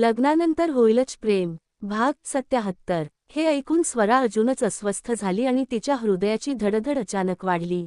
लग्नानंतर होईलच प्रेम. भाग सत्याहत्तर. हे ऐकून स्वरा अजूनच अस्वस्थ झाली आणि तिच्या हृदयाची धडधड अचानक वाढली.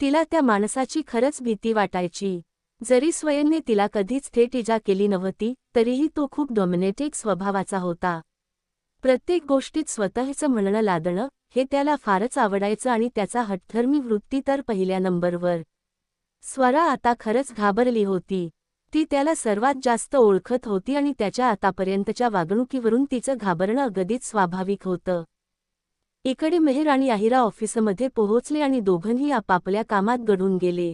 तिला त्या माणसाची खरंच भीती वाटायची. जरी स्वयंने तिला कधीच थेट इजा केली नव्हती तरीही तो खूप डॉमिनेटिक स्वभावाचा होता. प्रत्येक गोष्टीत स्वतःचं म्हणणं लादणं हे त्याला फारच आवडायचं आणि त्याचा हठधर्मी वृत्ती तर पहिल्या नंबरवर. स्वरा आता खरंच घाबरली होती. ती त्याला सर्वात जास्त ओळखत होती आणि त्याच्या आतापर्यंतच्या वागणुकीवरून तिचं घाबरणं अगदीच स्वाभाविक होतं. इकडे मेहर आणि आहिरा ऑफिसमध्ये पोहोचले आणि दोघंही आपापल्या कामात गढून गेले.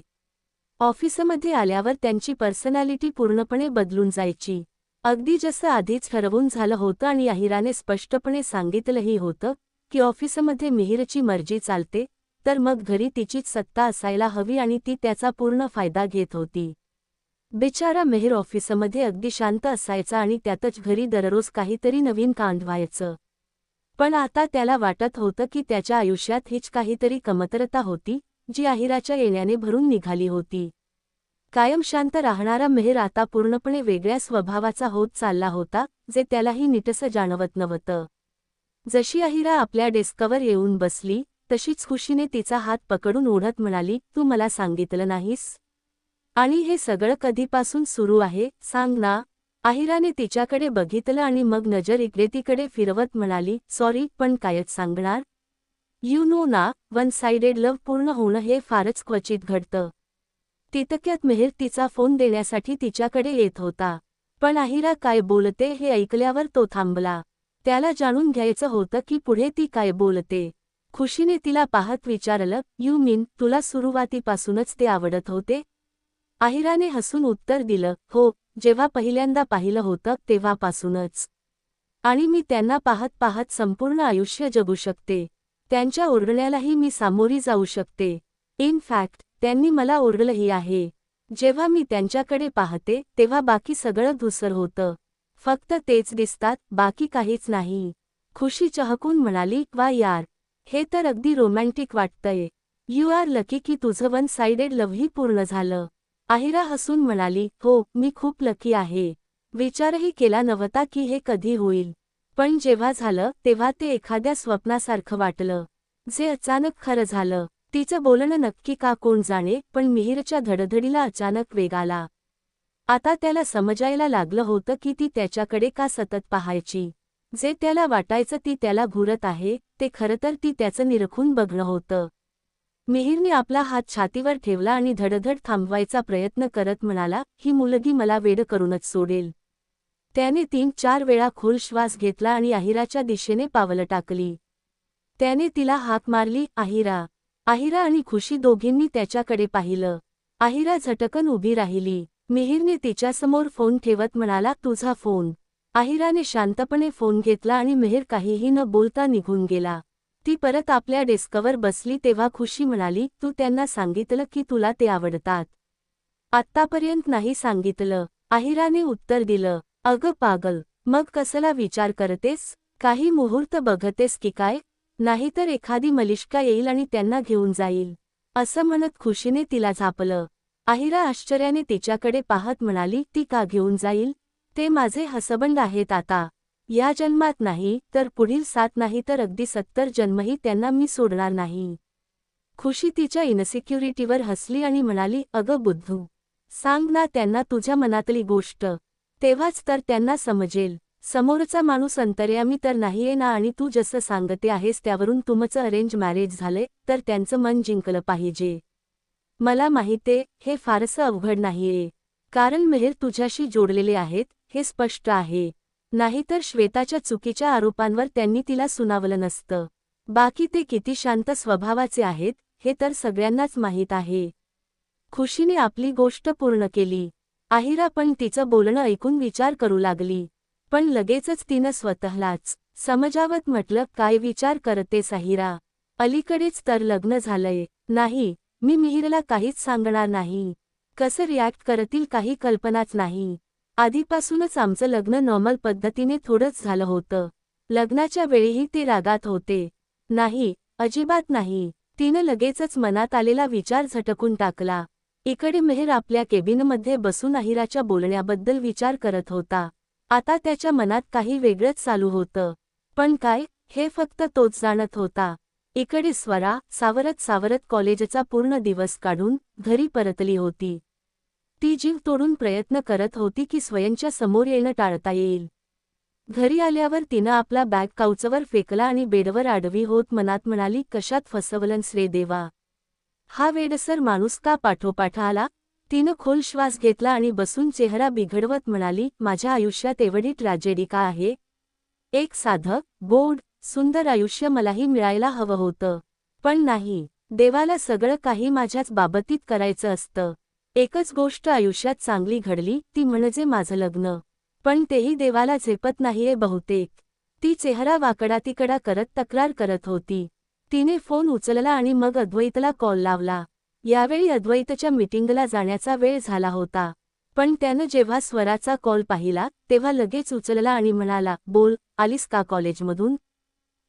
ऑफिसमध्ये आल्यावर त्यांची पर्सनॅलिटी पूर्णपणे बदलून जायची. अगदी जसं आधीच ठरवून झालं होतं आणि आहिराने स्पष्टपणे सांगितलंही होतं की ऑफिसमध्ये मिहिरची मर्जी चालते तर मग घरी तिचीच सत्ता असायला हवी आणि ती त्याचा पूर्ण फायदा घेत होती. बिचारा मेहर ऑफिसमध्ये अगदी शांत असायचा आणि त्यातच घरी दररोज काहीतरी नवीन कांड व्हायचं पण आता त्याला वाटत होतं की त्याच्या आयुष्यात हीच काहीतरी कमतरता होती जी आहिराच्या येण्याने भरून निघाली होती. कायम शांत राहणारा मेहर आता पूर्णपणे वेगळ्या स्वभावाचा होत चालला होता जे त्यालाही नीटसं जाणवत नव्हतं. जशी आहिरा आपल्या डेस्कवर येऊन बसली तशीच खुशीने तिचा हात पकडून ओढत म्हणाली तू मला सांगितलं नाहीस? आणि हे सगळं कधीपासून सुरू आहे सांग ना. आहिराने तिच्याकडे बघितलं आणि मग नजर इकडे तिकडे फिरवत म्हणाली सॉरी पण कायच सांगणार? यू नो ना वन साइडेड लव्ह पूर्ण होणं हे फारच क्वचित घडतं. तितक्यात मेहर तिचा फोन देण्यासाठी तिच्याकडे येत होता. पण आहिरा काय बोलते हे ऐकल्यावर तो थांबला. त्याला जाणून घ्यायचं होतं की पुढे ती काय बोलते. खुशीने तिला पाहत विचारलं यू मीन तुला सुरुवातीपासूनच ते आवडत होते? आहिराने हसून उत्तर दिलं हो जेव्हा पहिल्यांदा पाहिलं होतं तेव्हापासूनच. आणि मी त्यांना पाहत पाहत संपूर्ण आयुष्य जगू शकते. त्यांच्या ओरडण्यालाही मी सामोरी जाऊ शकते. इन फॅक्ट त्यांनी मला ओरडलंही आहे. जेव्हा मी त्यांच्याकडे पाहते तेव्हा बाकी सगळं धुसर होतं. फक्त तेच दिसतात बाकी काहीच नाही. खुशी चहकून म्हणाली वा यार हे तर अगदी रोमॅन्टिक वाटतंय. यू आर लकी की तुझं वन साइडेड लव्हही पूर्ण झालं. आहिरा हसून म्हणाली हो मी खूप लकी आहे. विचारही केला नव्हता की हे कधी होईल. पण जेव्हा झालं तेव्हा ते एखाद्या स्वप्नासारखं वाटलं. जे अचानक खरं झालं. तिचं बोलणं नक्की का कोण जाणे पण मिहिरच्या धडधडीला अचानक वेग आला. आता त्याला समजायला लागलं होतं की ती त्याच्याकडे का सतत पाहायची. जे त्याला वाटायचं ती त्याला घुरत आहे ते खरं तर ती त्याचं निरखून बघणं होतं. मिहिरने आपला हात छातीवर ठेवला आणि धडधड थांबवायचा प्रयत्न करत म्हणाला ही मुलगी मला वेड करूनच सोडेल. त्याने तीन चार वेळा खोल श्वास घेतला आणि आहिराच्या दिशेने पावलं टाकली. त्याने तिला हाक मारली आहिरा आहिरा आणि खुशी दोघींनी त्याच्याकडे पाहिलं. आहिरा झटकन उभी राहिली. मिहिरने तिच्यासमोर फोन ठेवत म्हणाला तुझा फोन. आहिराने शांतपणे फोन घेतला आणि मेहर काहीही न बोलता निघून गेला. ती परत आपल्या डेस्कवर बसली तेव्हा खुशी म्हणाली तू त्यांना सांगितलं की तुला ते आवडतात. आत्तापर्यंत नाही सांगितलं. आहिराने उत्तर दिलं अगं पागल मग कसला विचार करतेस? काही मुहूर्त बघतेस की काय? नाहीतर एखादी मलिष्का येईल आणि त्यांना घेऊन जाईल. असं म्हणत खुशीने तिला झापलं. आहिरा आश्चर्याने तिच्याकडे पाहत म्हणाली ती का घेऊन जाईल? ते माझे हसबंड आहेत आता. या जन्मात नाही तर पुढील सात नाही तर अगदी सत्तर जन्मही त्यांना मी सोडणार नाही. खुशी तिच्या इनसिक्युरिटीवर हसली आणि म्हणाली अगं बुद्धू सांग ना त्यांना तुझ्या मनातली गोष्ट. तेव्हाच तर त्यांना समजेल. समोरचा माणूस अंतर्यामी तर नाहीये ना आणि तू जसं सांगते आहेस त्यावरून तुमचं अरेंज मॅरेज झाले तर त्यांचं मन जिंकलं पाहिजे. मला माहिते हे फारसं अवघड नाहीये. कारण मेहर तुझ्याशी जोडलेले आहेत हे स्पष्ट आहे. नाहीतर श्वेताच्या चुकीच्या आरोपांवर त्यांनी तिला सुनावलं नसतं. बाकी ते किती शांत स्वभावाचे आहेत हे तर सगळ्यांनाच माहीत आहे. खुशीने आपली गोष्ट पूर्ण केली. आहिरा पण तिचं बोलणं ऐकून विचार करू लागली. पण लगेचच तिनं स्वतःलाच समजावत म्हटलं काय विचार करते साहिरा अलीकडेच तर लग्न झालंय. नाही मी मिहिरला काहीच सांगणार नाही. कसं रिॲक्ट करतील काही कल्पनाच नाही. आधीपासूनच आमचं लग्न नॉर्मल पद्धतीने थोडंच झालं होतं. लग्नाच्या वेळीही ते रागात होते. नाही अजिबात नाही. तिनं लगेचच मनात आलेला विचार झटकून टाकला. इकडे मेहर आपल्या केबिनमध्ये बसून अहिराच्या बोलण्याबद्दल विचार करत होता. आता त्याच्या मनात काही वेगळंच चालू होतं. पण काय हे फक्त तोच जाणत होता. इकडे स्वरा सावरत सावरत कॉलेजचा पूर्ण दिवस काढून घरी परतली होती. ती जीव तोडून प्रयत्न करत होती की स्वयंच्या समोर येणं टाळता येईल. घरी आल्यावर तिनं आपला बॅग काउचवर फेकला आणि बेडवर आडवी होत मनात म्हणाली कशात फसवलंस रे देवा? हा वेडसर माणूस का पाठोपाठ आला? तिनं खोल श्वास घेतला आणि बसून चेहरा बिघडवत म्हणाली माझ्या आयुष्यात एवढी ट्रॅजेडी का आहे? एक साधक गोड सुंदर आयुष्य मलाही मिळायला हवं होतं. पण नाही देवाला सगळं काही माझ्याच बाबतीत करायचं असतं. एकच गोष्ट आयुष्यात चांगली घडली ती म्हणजे माझं लग्न. पण तेही देवाला झेपत नाहीये बहुतेक. ती चेहरा वाकडा तिकडा करत तक्रार करत होती. तिने फोन उचलला आणि मग अद्वैतला कॉल लावला. यावेळी अद्वैतच्या मीटिंगला जाण्याचा वेळ झाला होता. पण त्यानं जेव्हा स्वराचा कॉल पाहिला तेव्हा लगेच उचलला आणि म्हणाला बोल आलीस का कॉलेजमधून?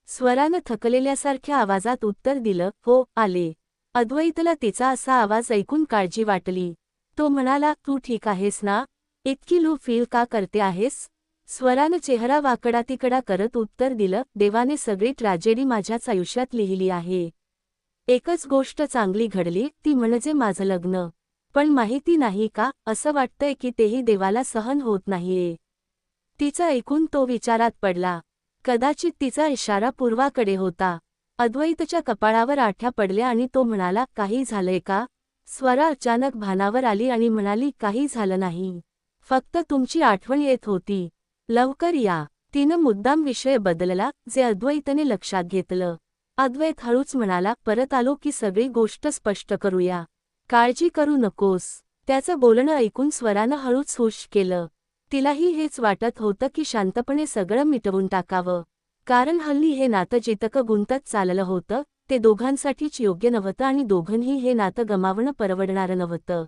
स्वरानं थकलेल्यासारख्या आवाजात उत्तर दिलं हो आले. अद्वैतला तिचा असा आवाज ऐकून काळजी वाटली. तो म्हणाला तू ठीक आहेस ना? इतकी लू फील का करते आहेस? स्वरानं चेहरा वाकडा तिकडा करत उत्तर दिलं देवाने सगळी ट्रॅजेडी माझ्याच आयुष्यात लिहिली आहे. एकच गोष्ट चांगली घडली ती म्हणजे माझं लग्न. पण माहिती नाही का असं वाटतंय की तेही देवाला सहन होत नाहीये. तिचं ऐकून तो विचारात पडला. कदाचित तिचा इशारा पूर्वाकडे होता. अद्वैतच्या कपाळावर आठ्या पडल्या आणि तो म्हणाला काही झालंय का? स्वरा अचानक भानावर आली आणि म्हणाली काही झालं नाही. फक्त तुमची आठवण येत होती. लवकर या. तिनं मुद्दाम विषय बदलला जे अद्वैतने लक्षात घेतलं. अद्वैत हळूच म्हणाला परत आलो की सगळी गोष्ट स्पष्ट करूया. काळजी करू नकोस. त्याचं बोलणं ऐकून स्वरानं हळूच हुश केलं. तिलाही हेच वाटत होतं की शांतपणे सगळं मिटवून टाकावं. कारण हल्ली हे नातं जितकं गुंतत चाललं होतं ते दोघांसाठीच योग्य नव्हतं आणि दोघंही हे नातं गमावणं परवडणारं नव्हतं.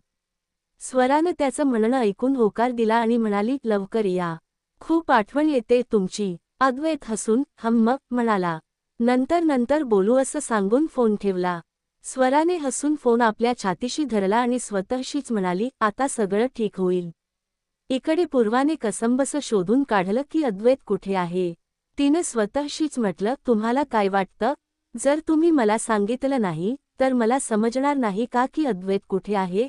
स्वरानं त्याचं म्हणणं ऐकून होकार दिला आणि म्हणाली लवकर या. खूप आठवण येते तुमची. अद्वैत हसून हम्म म्हणाला. नंतर नंतर बोलू असं सांगून फोन ठेवला. स्वराने हसून फोन आपल्या छातीशी धरला आणि स्वतःशीच म्हणाली आता सगळं ठीक होईल. इकडे पूर्वाने कसंबस शोधून काढलं की अद्वैत कुठे आहे? तिनं स्वतःशीच म्हटलं तुम्हाला काय वाटतं? जर तुम्ही मला सांगितलं नाही तर मला समजणार नाही का की अद्वैत कुठे आहे?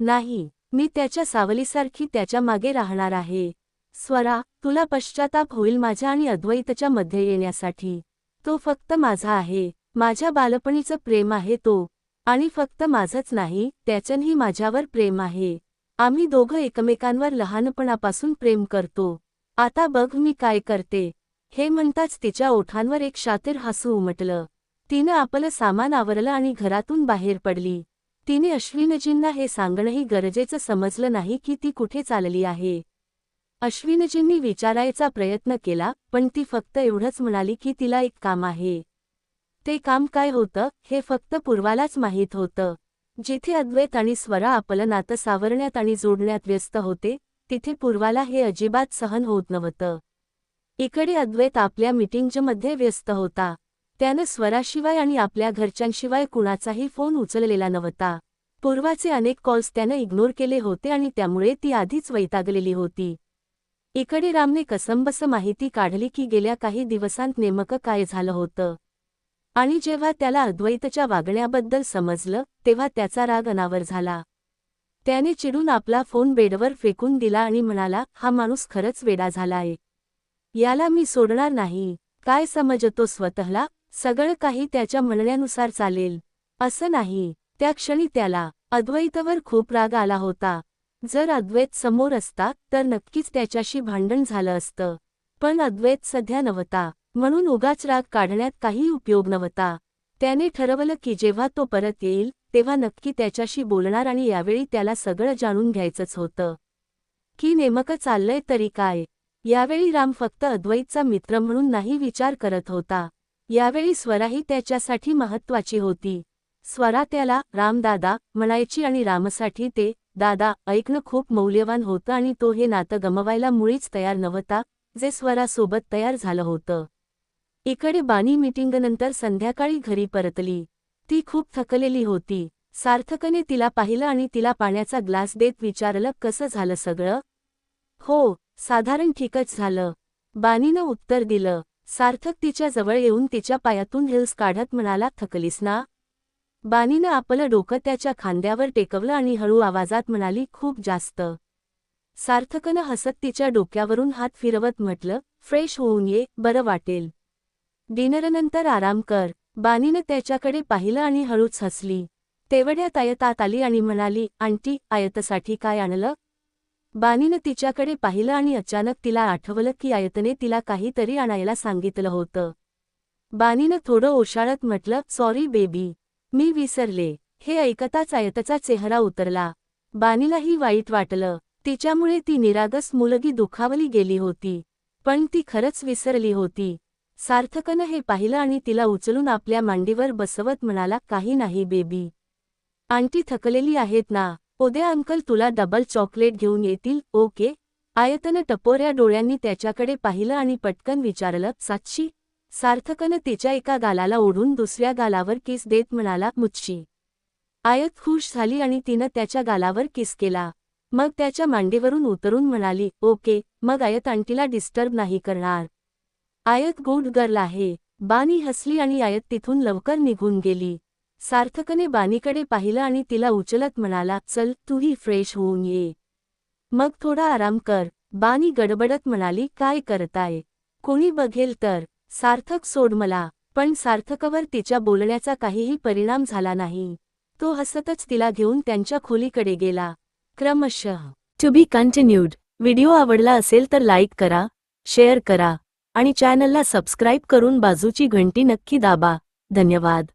नाही मी त्याच्या सावलीसारखी त्याच्यामागे राहणार आहे. स्वरा तुला पश्चाताप होईल माझ्या आणि अद्वैतच्या मध्ये येण्यासाठी. तो फक्त माझा आहे. माझ्या बालपणीचं प्रेम आहे तो. आणि फक्त माझंच नाही त्याच्यानही माझ्यावर प्रेम आहे. आम्ही दोघं एकमेकांवर लहानपणापासून प्रेम करतो. आता बघ मी काय करते. हे म्हणताच तिच्या ओठांवर एक शातीर हसू उमटलं. तिनं आपलं सामान आवरलं आणि घरातून बाहेर पडली. तिने अश्विनजींना हे सांगणंही गरजेचं समजलं नाही की ती कुठे चालली आहे. अश्विनजींनी विचारायचा प्रयत्न केला पण ती फक्त एवढंच म्हणाली की तिला एक काम आहे. ते काम काय होतं हे फक्त पूर्वालाच माहीत होतं. जिथे अद्वैत आणि स्वरा आपलं नातं सावरण्यात आणि जोडण्यात व्यस्त होते तिथे पूर्वाला हे अजिबात सहन होत नव्हतं. इकडे अद्वैत आपल्या मीटिंगमध्ये व्यस्त होता. त्यानं स्वराशिवाय आणि आपल्या घरच्यांशिवाय कुणाचाही फोन उचललेला नव्हता. पूर्वाचे अनेक कॉल्स त्यानं इग्नोर केले होते आणि त्यामुळे ती आधीच वैतागलेली होती. इकडे रामने कसंबस माहिती काढली की गेल्या काही दिवसांत नेमकं काय झालं होतं. आणि जेव्हा त्याला अद्वैतच्या वागण्याबद्दल समजलं तेव्हा त्याचा राग अनावर झाला. त्याने चिडून आपला फोन बेडवर फेकून दिला आणि म्हणाला हा माणूस खरंच वेडा झालाय. याला मी सोडणार नाही. काय समजतो स्वतःला? सगळं काही त्याच्या म्हणण्यानुसार चालेल. असं नाही. त्या क्षणी त्याला अद्वैतवर खूप राग आला होता. जर अद्वैत समोर असता तर नक्कीच त्याच्याशी भांडण झालं असतं. पण अद्वैत सध्या नव्हता. म्हणून उगाच राग काढण्यात काही उपयोग नव्हता. त्याने ठरवलं की जेव्हा तो परत येईल तेव्हा नक्की त्याच्याशी बोलणार आणि यावेळी त्याला सगळं जाणून घ्यायचंच होतं. की नेमकं चाललंय तरी काय? यावेळी राम फक्त अद्वैतचा मित्र म्हणून नाही विचार करत होता. यावेळी स्वराही त्याच्यासाठी महत्वाची होती. स्वरा त्याला रामदादा म्हणायची आणि रामसाठी ते दादा ऐकणं खूप मौल्यवान होतं आणि तो हे नातं गमवायला मुळीच तयार नव्हता जे स्वरासोबत तयार झालं होतं. इकडे बानी मीटिंगनंतर संध्याकाळी घरी परतली. ती खूप थकलेली होती. सार्थकने तिला पाहिलं आणि तिला पाण्याचा ग्लास देत विचारलं कसं झालं सगळं? हो साधारण ठीकच झालं. बानीनं उत्तर दिलं सार्थक तिच्या जवळ येऊन तिच्या पायातून हिल्स काढत म्हणाला थकलीस ना? बानीनं आपलं डोकं त्याच्या खांद्यावर टेकवलं आणि हळू आवाजात म्हणाली खूप जास्त. सार्थकनं हसत तिच्या डोक्यावरून हात फिरवत म्हटलं फ्रेश होऊन ये बरं वाटेल. डिनरनंतर आराम कर. बानीनं त्याच्याकडे पाहिलं आणि हळूच हसली. तेवढ्यात आयतात आली आणि म्हणाली आंटी आयतसाठी काय आणलं? बानीनं तिच्याकडे पाहिलं आणि अचानक तिला आठवलं की आयतने तिला काहीतरी आणायला सांगितलं होतं. बानीनं थोडं ओशाळत म्हटलं सॉरी बेबी मी विसरले. हे ऐकताच आयतचा चेहरा उतरला. बानीलाही वाईट वाटलं. तिच्यामुळे ती निरागस मुलगी दुखावली गेली होती. पण ती खरंच विसरली होती. सार्थकनं हे पाहिलं आणि तिला उचलून आपल्या मांडीवर बसवत म्हणाला काही नाही बेबी. आंटी थकलेली आहेत ना. उद्या अंकल तुला डबल चॉकलेट घेऊन येतील ओके. आयतनं टपोऱ्या डोळ्यांनी त्याच्याकडे पाहिलं आणि पटकन विचारलं सातशी सार्थकनं तिच्या एका गालाला ओढून दुसऱ्या गालावर किस देत म्हणाला मुच्छी. आयत खुश झाली आणि तिनं त्याच्या गालावर किस केला. मग त्याच्या मांडीवरून उतरून म्हणाली ओके. मग आयत आंटीला डिस्टर्ब नाही करणार. आयत गुड गर्ल आहे. बानी हसली आणि आयत तिथून लवकर निघून गेली. सार्थकने बानीकडे पाहिलं आणि तिला उचलत म्हणाला चल तूही फ्रेश होऊन ये. मग थोडा आराम कर. बानी गडबडत म्हणाली काय करताय? कोणी बघेल तर? सार्थक सोड मला. पण सार्थकवर तिच्या बोलण्याचा काहीही परिणाम झाला नाही. तो हसतच तिला घेऊन त्यांच्या खोलीकडे गेला. क्रमशः टू बी कंटिन्यूड व्हिडिओ आवडला असेल तर लाईक करा शेअर करा आणि चॅनलला सबस्क्राईब करून बाजूची घंटी नक्की दाबा. धन्यवाद.